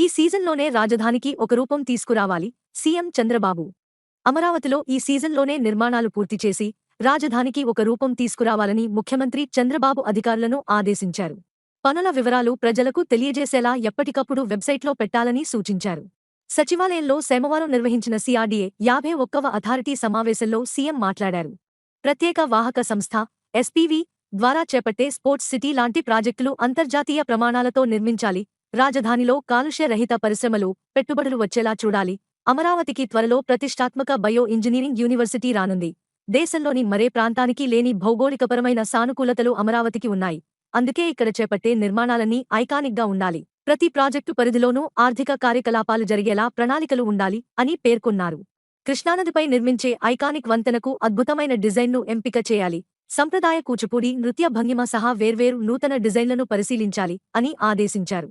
ఈ సీజన్లోనే రాజధానికి ఒక రూపం తీసుకురావాలి. సీఎం చంద్రబాబు. అమరావతిలో ఈ సీజన్లోనే నిర్మాణాలు పూర్తి చేసి రాజధానికి ఒక రూపం తీసుకురావాలని ముఖ్యమంత్రి చంద్రబాబు అధికారులను ఆదేశించారు. పనుల వివరాలు ప్రజలకు తెలియజేసేలా ఎప్పటికప్పుడు వెబ్సైట్లో పెట్టాలని సూచించారు. సచివాలయంలో సోమవారం నిర్వహించిన సిఆర్డీఏ యాభై ఒక్కవ అథారిటీ సమావేశంలో సీఎం మాట్లాడారు. ప్రత్యేక వాహక సంస్థ ఎస్పీవీ ద్వారా చేపట్టే స్పోర్ట్స్ సిటీ లాంటి ప్రాజెక్టులు అంతర్జాతీయ ప్రమాణాలతో నిర్మించాలి రాజధానిలో కాలుష్య రహిత పరిశ్రమలు పెట్టుబడులు వచ్చేలా చూడాలి. అమరావతికి త్వరలో ప్రతిష్టాత్మక బయో ఇంజనీరింగ్ యూనివర్సిటీ రానుంది. దేశంలోని మరే ప్రాంతానికి లేని భౌగోళికపరమైన సానుకూలతలు అమరావతికి ఉన్నాయి. అందుకే ఇక్కడ చేపట్టే నిర్మాణాలన్నీ ఐకానిక్గా ఉండాలి. ప్రతి ప్రాజెక్టు పరిధిలోనూ ఆర్థిక కార్యకలాపాలు జరిగేలా ప్రణాళికలు ఉండాలి అని పేర్కొన్నారు. కృష్ణానదిపై నిర్మించే ఐకానిక్ వంతెనకు అద్భుతమైన డిజైన్ను ఎంపిక చేయాలి. సంప్రదాయ కూచిపూడి నృత్య భంగిమ సహా వేర్వేరు నూతన డిజైన్లను పరిశీలించాలి అని ఆదేశించారు.